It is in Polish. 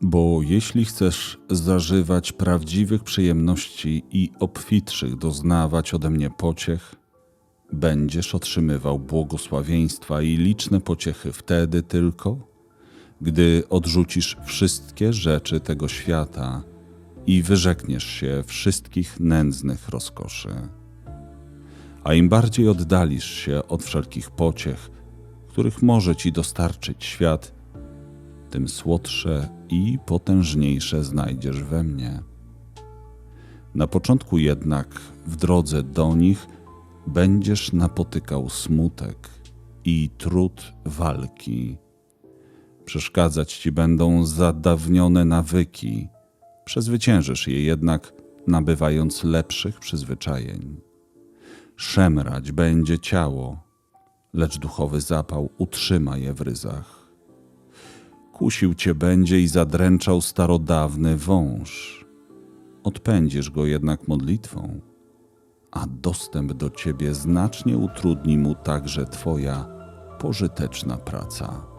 Bo jeśli chcesz zażywać prawdziwych przyjemności i obfitszych doznawać ode mnie pociech, będziesz otrzymywał błogosławieństwa i liczne pociechy wtedy tylko, gdy odrzucisz wszystkie rzeczy tego świata i wyrzekniesz się wszystkich nędznych rozkoszy. A im bardziej oddalisz się od wszelkich pociech, których może ci dostarczyć świat, tym słodsze i potężniejsze znajdziesz we mnie. Na początku jednak, w drodze do nich, będziesz napotykał smutek i trud walki. Przeszkadzać ci będą zadawnione nawyki, przezwyciężysz je jednak, nabywając lepszych przyzwyczajeń. Szemrać będzie ciało, lecz duchowy zapał utrzyma je w ryzach kusił cię będzie i zadręczał starodawny wąż. Odpędzisz go jednak modlitwą, a dostęp do ciebie znacznie utrudni mu także twoja pożyteczna praca.